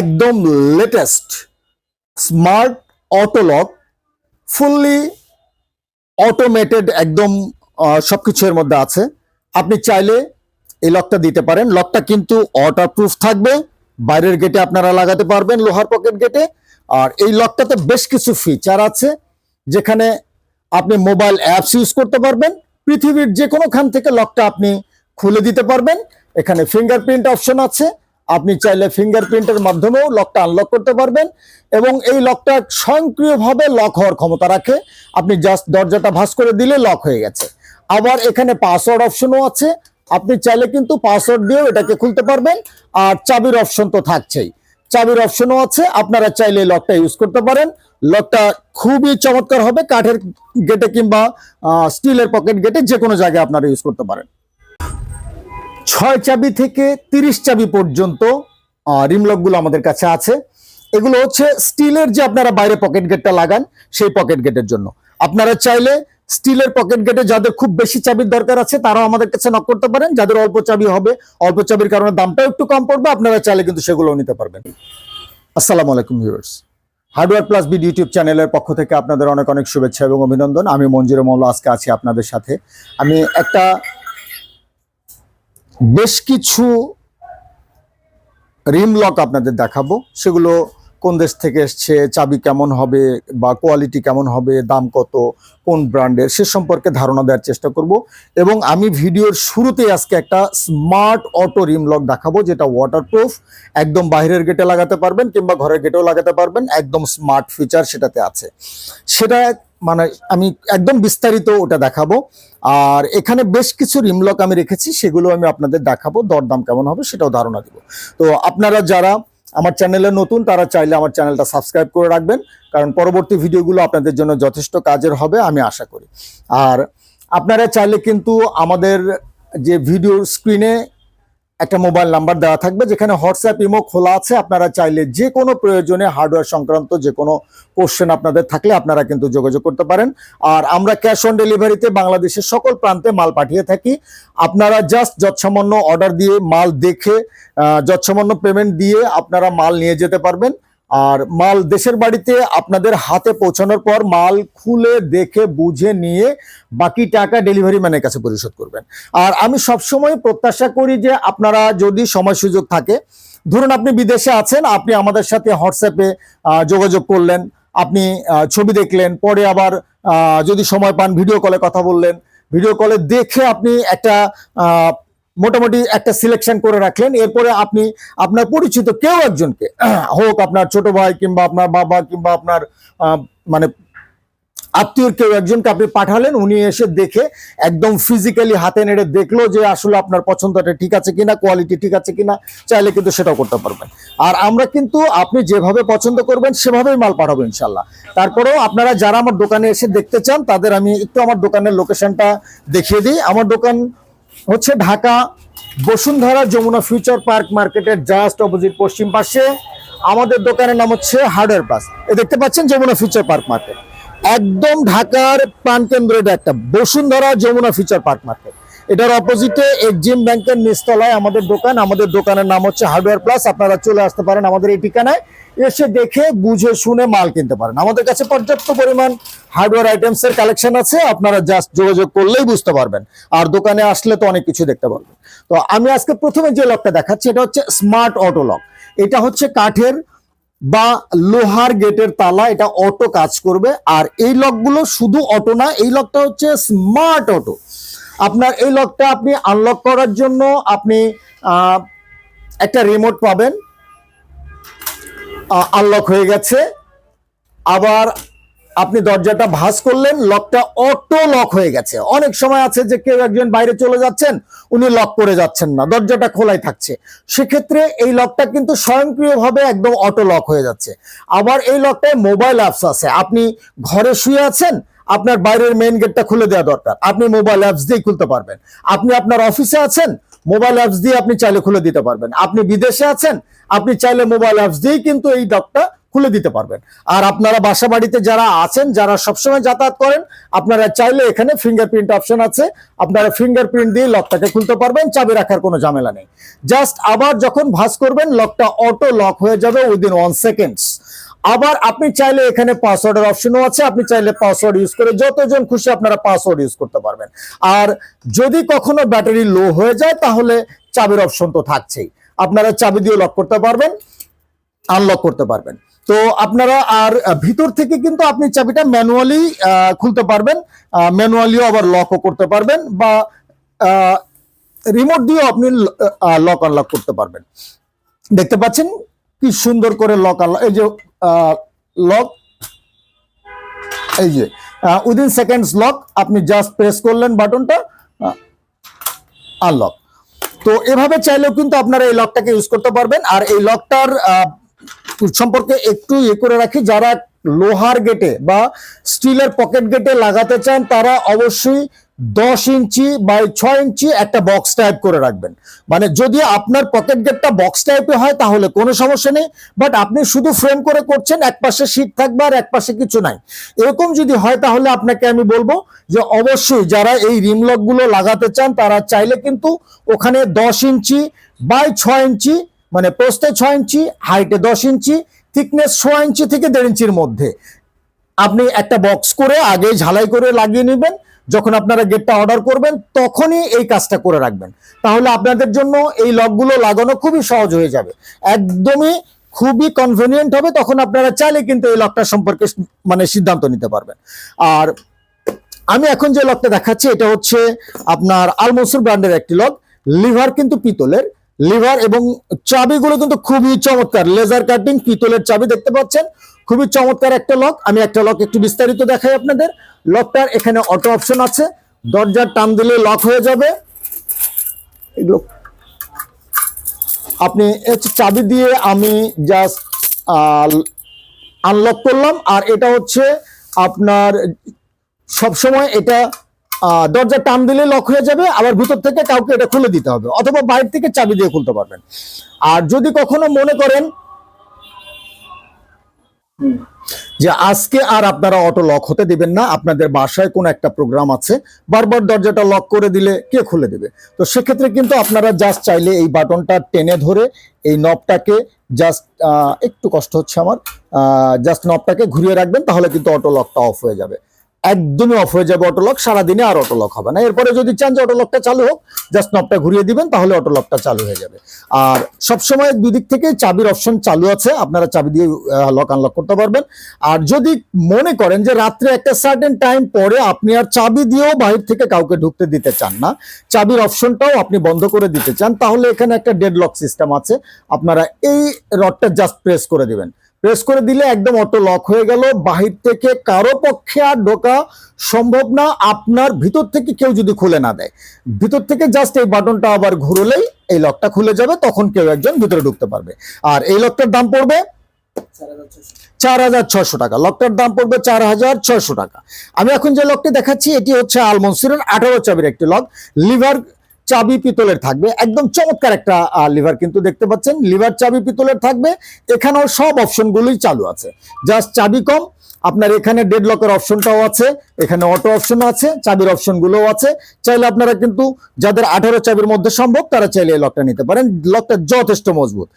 একদম latest smart auto lock fully automated একদম সব কিছু এর মধ্যে আছে। আপনি চাইলে এই লকটা দিতে পারেন। লকটা কিন্তু ওয়াটার প্রুফ থাকবে। বাইরের গেটে আপনারা লাগাতে পারবেন, লোহার পকেট গেটে আর এই লকটাতে বেশ কিছু ফিচার আছে, যেখানে আপনি মোবাইল অ্যাপস ইউজ করতে পারবেন। পৃথিবীর যে কোনোখান থেকে লকটা আপনি খুলে দিতে পারবেন। এখানে ফিঙ্গারপ্রিন্ট অপশন আছে। আপনি চাইলে ফিঙ্গারপ্রিন্টের মাধ্যমেও লকটা আনলক করতে পারবেন এবং এই লকটা স্বয়ংক্রিয়ভাবে লক হওয়ার ক্ষমতা রাখে। আপনি জাস্ট দরজাটা ভাঁজ করে দিলে লক হয়ে গেছে। আবার এখানে পাসওয়ার্ড অপশনও আছে। আপনি চাইলে কিন্তু পাসওয়ার্ড দিয়েও এটাকে খুলতে পারবেন। আর চাবির অপশন তো থাকছেই। চাবির অপশনও আছে। আপনারা চাইলে লকটা ইউজ করতে পারেন। লকটা খুবই চমৎকার হবে। কাঠের গেটে কিংবা স্টিলের পকেট গেটে যে কোনো জায়গায় আপনারা ইউজ করতে পারেন। ছয় চাবি থেকে তিরিশ চাবি পর্যন্ত রিমলকগুলো আমাদের কাছে আছে। এগুলো হচ্ছে স্টিলের যে আপনারা বাইরে পকেট গেটটা লাগান, সেই পকেট গেটের জন্য। আপনারা চাইলে স্টিলের পকেট গেটে যাদের খুব বেশি চাবির দরকার আছে, তারাও আমাদের কাছে নক করতে পারেন। যাদের অল্প চাবি হবে, অল্প চাবির কারণে দামটাও একটু কম পড়বে, আপনারা চাইলে কিন্তু সেগুলোও নিতে পারবেন। আসসালামু আলাইকুম ভিউয়ার্স হার্ডওয়্যার প্লাস বিড ইউটিউব চ্যানেলের পক্ষ থেকে আপনাদের অনেক অনেক শুভেচ্ছা এবং অভিনন্দন। আমি মঞ্জুর মৌলা আজকে আছি আপনাদের সাথে। আমি একটা বেশ কিছু রিম লক আপনাদের দেখাবো। সেগুলো কোন দেশ থেকে এসছে, চাবি কেমন হবে বা কোয়ালিটি কেমন হবে, দাম কত, কোন ব্র্যান্ডের সে সম্পর্কে ধারণা দেওয়ার চেষ্টা করব। এবং আমি ভিডিওর শুরুতেই আজকে একটা স্মার্ট অটো রিম লক দেখাবো, যেটা ওয়াটারপ্রুফ একদম বাইরের গেটে লাগাতে পারবেন কিংবা ঘরের গেটেও লাগাতে পারবেন, একদম স্মার্ট ফিচার সেটাতে আছে। সেটা মানে আমি একদম বিস্তারিত ওটা দেখাবো। আর এখানে বেশ কিছু রিমলক আমি রেখেছি, সেগুলো আমি আপনাদের দেখাবো, দরদাম কেমন হবে সেটাও ধারণা দিব। তো আপনারা যারা আমার চ্যানেলে নতুন, তারা চাইলে আমার চ্যানেলটা সাবস্ক্রাইব করে রাখবেন, কারণ পরবর্তী ভিডিওগুলো আপনাদের জন্য যথেষ্ট কাজের হবে, আমি আশা করি। আর আপনারা চাইলে কিন্তু আমাদের যে ভিডিওর স্ক্রিনে একটা মোবাইল নাম্বার দেওয়া থাকবে যেখানে হোয়াটসঅ্যাপ, ইমো খোলা আছে। আপনারা চাইলে যে কোনো প্রয়োজনে হার্ডওয়্যার সংক্রান্ত যে কোনো কোশ্চেন আপনাদের থাকলে আপনারা কিন্তু যোগাযোগ করতে পারেন। আর আমরা ক্যাশ অন ডেলিভারিতে বাংলাদেশের সকল প্রান্তে মাল পাঠিয়ে থাকি। আপনারা জাস্ট যৎসামান্য অর্ডার দিয়ে মাল দেখে যৎসামান্য পেমেন্ট দিয়ে আপনারা মাল নিয়ে যেতে পারবেন। আর মাল দেশের বাড়িতে আপনাদের হাতে পৌঁছানোর পর মাল খুলে দেখে, বুঝে নিয়ে বাকি টাকা ডেলিভারি ম্যানের কাছে পরিশোধ করবেন। আর আমি সবসময় প্রত্যাশা করি যে আপনারা যদি সময় সুযোগ থাকে, ধরুন আপনি বিদেশে আছেন, আপনি আমাদের সাথে হোয়াটসঅ্যাপে যোগাযোগ করলেন, আপনি ছবি দেখলেন, পরে আবার যদি সময় পান ভিডিও কলে কথা বললেন ভিডিও কলে দেখে আপনি একটা মোটামুটি একটা সিলেকশন করে রাখলেন। এরপরে আপনি আপনার পরিচিত কেউ একজনকে, হোক আপনার ছোট ভাই কিংবা আপনার বাবা কিংবা আপনার মানে আত্মীয় কেউ একজনকে আপনি পাঠালেন, উনি এসে দেখে একদম ফিজিক্যালি হাতে নেড়ে দেখল যে আসলে আপনার পছন্দটা ঠিক আছে কিনা কোয়ালিটি ঠিক আছে কিনা, চাইলে কিন্তু সেটাও করতে পারবেন। আর আমরা কিন্তু আপনি যেভাবে পছন্দ করবেন, সেভাবেই মাল পাঠাবো ইনশাল্লাহ তারপরেও আপনারা যারা আমার দোকানে এসে দেখতে চান, তাদের আমি একটু আমার দোকানের লোকেশনটা দেখিয়ে দিই। আমার দোকান হচ্ছে ঢাকা বসুন্ধরা যমুনা ফিউচার পার্ক মার্কেটের জাস্ট অপোজিট পশ্চিম পাশে। আমাদের দোকানের নাম হচ্ছে হার্ডওয়ার প্লাস এ দেখতে পাচ্ছেন যমুনা ফিউচার পার্ক মার্কেট। একদম ঢাকার প্রাণকেন্দ্র এটা একটা, Bashundhara Jamuna future park market. এটার অপোজিটে এক্সিম ব্যাংকের নিচতলায় আমাদের দোকান। আমাদের দোকানের নাম হচ্ছে হার্ডওয়্যার প্লাস আপনারা চলে আসতে পারেন আমাদের এই ঠিকানায়। এসে দেখে, বুঝে, শুনে মাল কিনতে পারেন। আমাদের কাছে পর্যাপ্ত পরিমাণ হার্ডওয়্যার আইটেমস এর কালেকশন আছে। আপনারা জাস্ট যোগাযোগ করলেই বুঝতে পারবেন। আর দোকানে আসলে তো অনেক কিছু দেখতে পারবেন। তো আমি আজকে প্রথমে যে লকটা দেখাচ্ছি, এটা হচ্ছে স্মার্ট অটো লক এটা হচ্ছে কাঠের বা লোহার গেটের তালা। এটা অটো কাজ করবে। আর এই লকগুলো শুধু অটো না, এই লকটা হচ্ছে স্মার্ট অটো আপনার এই লকটা আপনি আনলক করার জন্য আপনি একটা রিমোট পাবেন। আনলক হয়ে গেছে। আবার আপনি দরজাটা ভাঁজ করলেন, লকটা অটো লক হয়ে গেছে। অনেক সময় আছে যে কেউ একজন বাইরে চলে যাচ্ছেন, উনি লক করে যাচ্ছেন না, দরজাটা খোলাই থাকছে। সেক্ষেত্রে এই লকটা কিন্তু স্বয়ংক্রিয়ভাবে একদম অটো লক হয়ে যাচ্ছে। আবার এই লকটায় মোবাইল অ্যাপস আছে। আপনি ঘরে শুয়ে আছেন আপনার বাইরের মেইন গেটটা খুলে দেওয়া দরকার। আপনি মোবাইল অ্যাপস দিয়ে খুলতে পারবেন। আপনি আপনার অফিসে আছেন মোবাইল অ্যাপস দিয়ে আপনি চাইলে খুলে দিতে পারবেন। আপনি বিদেশে আছেন, আপনি চাইলে মোবাইল অ্যাপস দিয়েই কিন্তু এই লকটা খুলে দিতে পারবেন। আর আপনারা বাসা বাড়িতে যারা আছেন, যারা সবসময় যাতায়াত করেন, আপনারা চাইলে এখানে ফিঙ্গারপ্রিন্ট অপশন আছে। আপনারা ফিঙ্গারপ্রিন্ট দিয়ে লকটাকে খুলতে পারবেন, চাবি রাখার কোনো ঝামেলা নেই। জাস্ট আবার যখন ভাঁজ করবেন লকটা অটো লক হয়ে যাবে উইদিন ওয়ান সেকেন্ডস আবার আপনি চাইলে এখানে পাসওয়ার্ডের অপশনও আছে, আপনি চাইলে পাসওয়ার্ড ইউজ করে যতজন খুশি আপনারা পাসওয়ার্ড ইউজ করতে পারবেন। আর যদি কখনো ব্যাটারি লো হয়ে যায়, তাহলে চাবির অপশন তো থাকছেই। আপনারা চাবি দিয়ে লক করতে পারবেন আনলক করতে পারবেন। তো আপনারা আর ভিতর থেকে কিন্তু আপনি চাবিটা ম্যানুয়ালি খুলতে পারবেন ম্যানুয়ালিও আবার লকও করতে পারবেন বা রিমোট দিয়েও আপনি লক আনলক করতে পারবেন। দেখতে পাচ্ছেন কি সুন্দর করে লক আনলক এই যে লক এই যে উইদিন সেকেন্ডস লক আপনি জাস্ট প্রেস করলেন বাটনটা আনলক তো এভাবে চাইলেও কিন্তু আপনারা এই লকটাকে ইউজ করতে পারবেন। আর এই লকটার সম্পর্কে একটু ইয়ে করে রাখি, যারা লোহার গেটে বা স্টিলের পকেট গেটে লাগাতে চান, তারা অবশ্যই দশ ইঞ্চি বাই ছয় ইঞ্চি একটা বক্স টাইপ করে রাখবেন। মানে যদি আপনার পকেট গেটটা বক্স টাইপে হয়, তাহলে কোনো সমস্যা নেই। বাট আপনি শুধু ফ্রেম করে করছেন, এক পাশে শীট থাকবে আর এক পাশে কিছু নাই। এরকম যদি হয়, তাহলে আপনাকে আমি বলব যে অবশ্যই যারা এই রিমলকগুলো লাগাতে চান, তারা চাইলে কিন্তু ওখানে দশ ইঞ্চি বাই ছয় ইঞ্চি মানে পোস্টে ছয় ইঞ্চি, হাইটে দশ ইঞ্চি থিকনেস ছয় ইঞ্চি থেকে দেড় ইঞ্চির মধ্যে। আপনি একটা বক্স করে আগে ঝালাই করে লাগিয়ে নেবেন। যখন আপনারা গেটটা অর্ডার করবেন, তখনই এই কাজটা করে রাখবেন। তাহলে আপনাদের জন্য এই লকগুলো লাগানো খুবই সহজ হয়ে যাবে। একদমই খুবই কনভেনিয়েন্ট হবে, তখন আপনারা চাইলে কিন্তু এই লকটা সম্পর্কে মানে সিদ্ধান্ত নিতে পারবেন। আর আমি এখন যে লকটা দেখাচ্ছি, এটা হচ্ছে আপনার আলমসুর ব্র্যান্ডের একটি লক। লিভার কিন্তু পিতলের। লিভার এবং চাবিগুলো কিন্তু খুবই চমৎকার। লেজার কাটিং, পিতলের চাবি দেখতে পাচ্ছেন। খুবই চমৎকার একটা লক। আমি একটা লক একটু বিস্তারিত দেখাই আপনাদের। লকটার এখানে অটো অপশন আছে। দরজার টান দিলে লক হয়ে যাবে। এগুলো আপনি চাবি দিয়ে আমি জাস্ট আনলক করলাম। আর এটা হচ্ছে আপনার সবসময় এটা দরজা টান দিলে লক হয়ে যাবে, আবার ভিতর থেকে কাউকে এটা খুলে দিতে হবে, অথবা বাইরে থেকে চাবি দিয়ে খুলতে পারবেন। আর যদি কখনো মনে করেন যে আজকে আর আপনারা অটো লক হতে দিবেন না, আপনাদের বাসায় কোনো একটা প্রোগ্রাম আছে, বারবার দরজাটা লক করে দিলে কে খুলে দেবে? তো সেক্ষেত্রে কিন্তু আপনারা জাস্ট চাইলে এই বাটনটা টেনে ধরে এই নবটাকে জাস্ট একটু কষ্ট হচ্ছে আমার জাস্ট নবটাকে ঘুরিয়ে রাখবেন, তাহলে কিন্তু অটো লকটা অফ হয়ে যাবে। একদমই অফ হয়ে যাবে অটোলক সারাদিনে আর অটোলক হবে না। এরপরে যদি চান যে অটোলকটা চালু হোক জাস্ট নবটা ঘুরিয়ে দিবেন, তাহলে অটোলকটা চালু হয়ে যাবে। আর সবসময় দুই দিক থেকে চাবির অপশন চালু আছে, আপনারা চাবি দিয়ে লক আনলক করতে পারবেন। আর যদি মনে করেন যে রাত্রে একটা সার্টেন টাইম পরে আপনি আর চাবি দিয়েও বাহির থেকে কাউকে ঢুকতে দিতে চান না, চাবির অপশনটাও আপনি বন্ধ করে দিতে চান, তাহলে এখানে একটা ডেড লক সিস্টেম আছে। আপনারা এই রডটা জাস্ট প্রেস করে দিবেন। প্রেস করে দিলে একদম অটো লক হয়ে গেল। বাহির থেকে কারও পক্ষে আর ঢোকা সম্ভব না। আপনার ভিতর থেকে কেউ যদি খুলে না দেয়। ভিতর থেকে জাস্ট এই বাটনটা আবার ঘুরলেই এই লকটা খুলে যাবে। তখন কেউ একজন ভিতরে ঢুকতে পারবে। আর এই লকটার দাম পড়বে চার হাজার ছয়শো টাকা। লকটার দাম পড়বে চার হাজার ছয়শো টাকা। আমি এখন যে লকটি দেখাচ্ছি, এটি হচ্ছে আলমনসিরের আঠারো চাবির একটি লক লিভার চাবি পিতলের থাকবে। একদম চমৎকার একটা লিভার কিন্তু দেখতে পাচ্ছেন। লিভার চাবি পিতলের থাকবে। এখানেও সব অপশনগুলোই চালু আছে। জাস্ট চাবি কম। আপনার এখানে ডেড লকের অপশনটাও আছে, এখানে অটো অপশন আছে, চাবির অপশনগুলোও আছে। চাইলে আপনারা কিন্তু যাদের আঠারো চাবির মধ্যে সম্ভব, তারা চাইলে এই লকটা নিতে পারেন। লকটা যথেষ্ট মজবুত।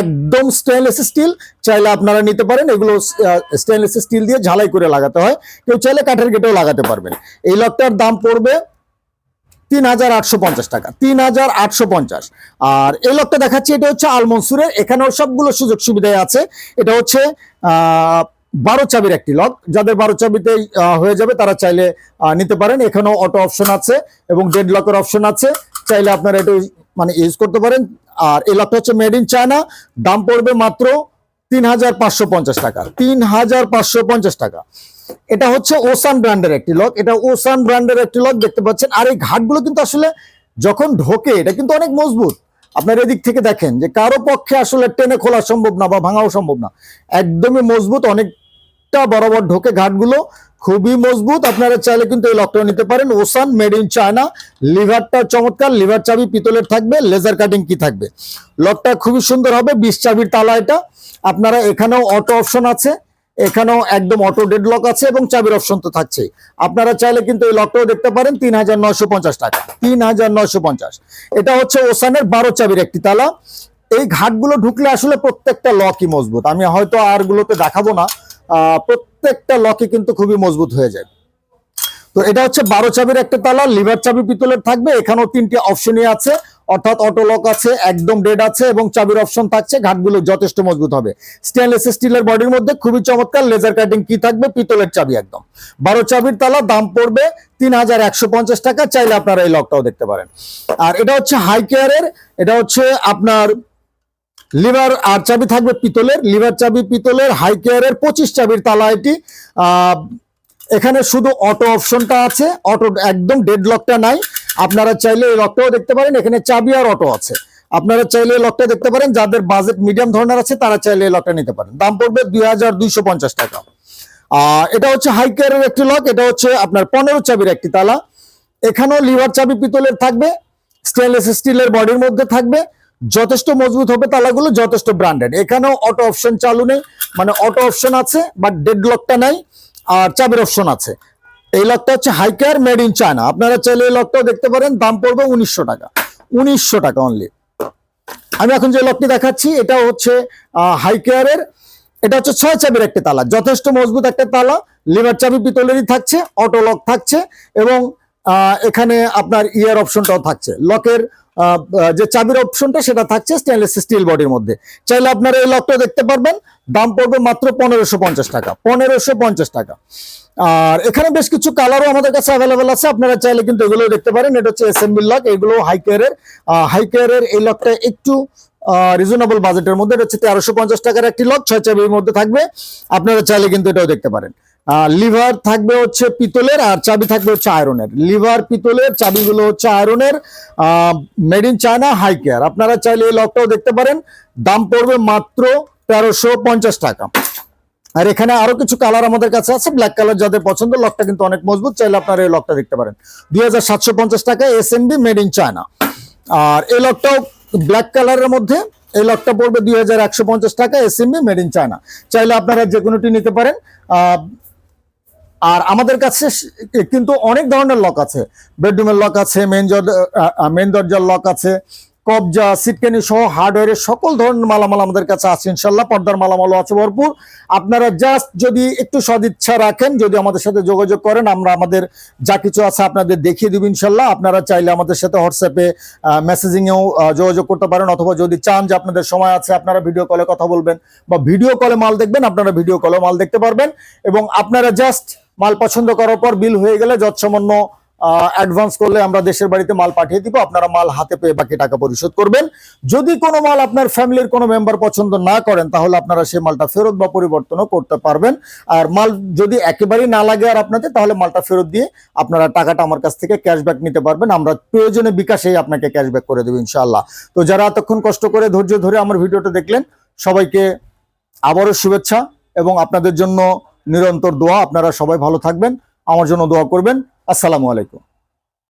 একদম স্টেনলেস স্টিল চাইলে আপনারা নিতে পারেন। এগুলো স্টেনলেস স্টিল দিয়ে ঝালাই করে লাগাতে হয়। কেউ চাইলে কাঠের গেটেও লাগাতে পারবেন। এই লকটার দাম পড়বে তিন হাজার আটশো পঞ্চাশ টাকা, তিন হাজার আটশো পঞ্চাশ। আর এই লকটা দেখাচ্ছি, এটা হচ্ছে আলমনসুরের এখানেও সবগুলো সুযোগ সুবিধায় আছে। এটা হচ্ছে বারো চাবির একটি লক। যাদের বারো চাবিতে হয়ে যাবে, তারা চাইলে নিতে পারেন। এখানেও অটো অপশন আছে এবং ডেড লকের অপশন আছে। চাইলে আপনারা এটা মানে ইউজ করতে পারেন। আর এই লকটা হচ্ছে মেড ইন চায়না দাম পড়বে মাত্র তিন হাজার পাঁচশো পঞ্চাশ টাকা, তিন হাজার পাঁচশো পঞ্চাশ টাকা। এটা হচ্ছে ওসান ব্র্যান্ডের একটি লক। এটা ওসান ব্র্যান্ডের একটি লক দেখতে পাচ্ছেন। আর এই ঘাটগুলো কিন্তু আসলে যখন ঢোকে, এটা কিন্তু অনেক মজবুত। আপনার এদিক থেকে দেখেন যে কারও পক্ষে আসলে টেনে খোলা সম্ভব না বা ভাঙাও সম্ভব না। একদমই মজবুত, অনেকটা বরাবর ঢোকে ঘাটগুলো। খুবই মজবুত। আপনারা চাইলে কিন্তু এই লকটা নিতে পারেন। ওসান মেড ইন চায়না লিভারটা চমৎকার। লিভার চাবি পিতলের থাকবে। লেজার কাটিং কি থাকবে? লকটা খুবই সুন্দর হবে। বিশ চাবির তালা এটা। আপনারা এখানেও অটো অপশন আছে। এখানেও একদম অটো ডেড লক আছে এবং চাবির অপশন তো থাকছেই। আপনারা চাইলে কিন্তু এই লকটাও দেখতে পারেন, তিন হাজার নয়শো পঞ্চাশ টাকা। তিন হাজার নয়শো পঞ্চাশ। এটা হচ্ছে ওসানের বারো চাবির একটি তালা। এই ঘাটগুলো ঢুকলে আসলে প্রত্যেকটা লকই মজবুত। আমি হয়তো আর গুলোতে দেখাবো না। প্রত্যেকটা লকই কিন্তু খুবই মজবুত হয়ে যায়। তো এটা হচ্ছে বারো চাবির একটা তালা, লিভার চাবি পিতলের থাকবে। এখানেও তিনটি অপশনই আছে। অর্থাৎ অটো লক আছে, একদম ডেড আছে এবং চাবির অপশন থাকছে, ঘাটগুলো যথেষ্ট মজবুত হবে। স্টেনলেস স্টিলের বডির মধ্যে খুবই চমৎকার লেজার কাটিং কি থাকবে? পিতলের চাবি একদম। বারো চাবির তালা, দাম পড়বে তিন হাজার একশো পঞ্চাশ টাকা, চাইলে আপনারা এই লকটাও দেখতে পারেন। আর এটা হচ্ছে হাই কেয়ারের এটা হচ্ছে আপনার লিভার আর চাবি থাকবে পিতলের লিভার চাবি পিতলের হাই কেয়ারের পঁচিশ চাবির তালা এটি। এখানে শুধু অটো অপশনটা আছে অটো একদম ডেড লকটা নাই। আপনারা চাইলে এই লকটাও দেখতে পারেন, এখানে চাবি আর অটো আছে। আপনারা চাইলে এই লকটা দেখতে পারেন, যাদের বাজেট মিডিয়াম ধরনের আছে, তারা চাইলে এই লকটা নিতে পারেন। দাম পড়বে দুই হাজার দুইশো পঞ্চাশ টাকা। এটা হচ্ছে হাই কেয়ারের একটি লক এটা হচ্ছে আপনার পনেরো চাবির একটি তালা। এখানেও লিভার চাবি পিতলের থাকবে স্টেনলেস স্টিলের বডির মধ্যে থাকবে। যথেষ্ট মজবুত হবে তালাগুলো, যথেষ্ট ব্র্যান্ডেড এখানেও অটো অপশন চালু নেই মানে অটো অপশন আছে বাট ডেড লকটা নাই, আর চাবির অপশন আছে। এই লকটা হচ্ছে হাইকার মেড ইন চায়না আপনারা চাইলে এই লকটাও দেখতে পারেন, দাম পড়বে উনিশশো টাকা। উনিশশো টাকা অনলি আমি এখন যে লকটি দেখাচ্ছি এটা হচ্ছে হাইকেয়ারের এটা হচ্ছে ছয় চাবির একটা তালা। যথেষ্ট মজবুত একটা তালা। লিভার চাবি পিতলেরই থাকছে অটো লক থাকছে এবং এখানে আপনার ইয়ার অপশনটাও থাকছে। লকের যে চাবির অপশনটা সেটা থাকছে স্টেনলেস স্টিল বডির মধ্যে। চাইলে আপনারা এই লকটা দেখতে পারবেন। দাম পড়বে মাত্র পনেরোশো পঞ্চাশ টাকা। পনেরোশো পঞ্চাশ টাকা। আর এখানে বেশ কিছু কালারও আমাদের কাছে অ্যাভেলেবেল আছে। আপনারা চাইলে কিন্তু এগুলো দেখতে পারেন। এটা হচ্ছে এসএমবি লক এগুলো হাই কেয়ারের হাই কেয়ারের এই লকটা একটু রিজনেবল বাজেটের মধ্যে। এটা হচ্ছে তেরোশো পঞ্চাশ টাকার একটি লক ছয় চাবির মধ্যে থাকবে। আপনারা চাইলে কিন্তু এটাও দেখতে পারেন। লিভার থাকবে হচ্ছে পিতলের আর চাবি থাকবে হচ্ছে আয়রনের। লিভার, পিতলের চাবিগুলো হচ্ছে আয়রনের made in China high care আপনারা চাইলে এই লকটাও দেখতে পারেন। দাম পড়বে মাত্র তেরোশো পঞ্চাশ টাকা। আর এখানে আরও কিছু কালার আমাদের কাছে আছে। ব্ল্যাক কালার যাদের পছন্দ, লকটা কিন্তু অনেক মজবুত। চাইলে আপনারা এই লকটা দেখতে পারেন। দুই হাজার সাতশো পঞ্চাশ টাকা এস মেড ইন চায়না আর এই লকটাও ব্ল্যাক কালারের মধ্যে। এই লকটা পড়বে দুই হাজার একশো পঞ্চাশ টাকা এস মেড ইন চায়না চাইলে আপনারা যে কোনোটি নিতে পারেন। আর আমাদের কাছে কিন্তু অনেক ধরনের লক আছে। বেডরুমের লক আছে মেন মেন দরজার লক আছে, কবজা, সিটকেনি সহ হার্ডওয়্যারের সকল ধরনের মালামাল আমাদের কাছে আছে ইনশাল্লাহ পর্দার মালামালও আছে ভরপুর। আপনারা জাস্ট যদি একটু সদিচ্ছা রাখেন, যদি আমাদের সাথে যোগাযোগ করেন, আমরা আমাদের যা কিছু আছে আপনাদের দেখিয়ে দিব ইনশাল্লাহ আপনারা চাইলে আমাদের সাথে হোয়াটসঅ্যাপে মেসেজিংয়েও যোগাযোগ করতে পারেন, অথবা যদি চান যে আপনাদের সময় আছে, আপনারা ভিডিও কলে কথা বলবেন, বা ভিডিও কলে মাল দেখবেন, আপনারা ভিডিও কলে মাল দেখতে পারবেন। এবং আপনারা জাস্ট মাল পছন্দ করার পর বিল হয়ে গেলে যৎসামান্য অ্যাডভান্স করলে আমরা দেশের বাড়িতে মাল পাঠিয়ে দিব। আপনারা মাল হাতে পেয়ে বাকি টাকা পরিশোধ করবেন। যদি কোনো মাল আপনার ফ্যামিলির কোনো মেম্বার পছন্দ না করেন, তাহলে আপনারা সেই মালটা ফেরত বা পরিবর্তনও করতে পারবেন। আর মাল যদি একেবারেই না লাগে আর আপনাদের, তাহলে মালটা ফেরত দিয়ে আপনারা টাকাটা আমার কাছ থেকে ক্যাশব্যাক নিতে পারবেন। আমরা প্রয়োজনে বিকাশেই আপনাকে ক্যাশব্যাক করে দেবো, ইনশাআল্লাহ। তো যারা এতক্ষণ কষ্ট করে ধৈর্য ধরে আমার ভিডিওটা দেখলেন, সবাইকে আবারও শুভেচ্ছা এবং আপনাদের জন্য নিরন্তর দোয়া। আপনারা সবাই ভালো থাকবেন। আমার জন্য দোয়া করবেন। আসসালামু আলাইকুম।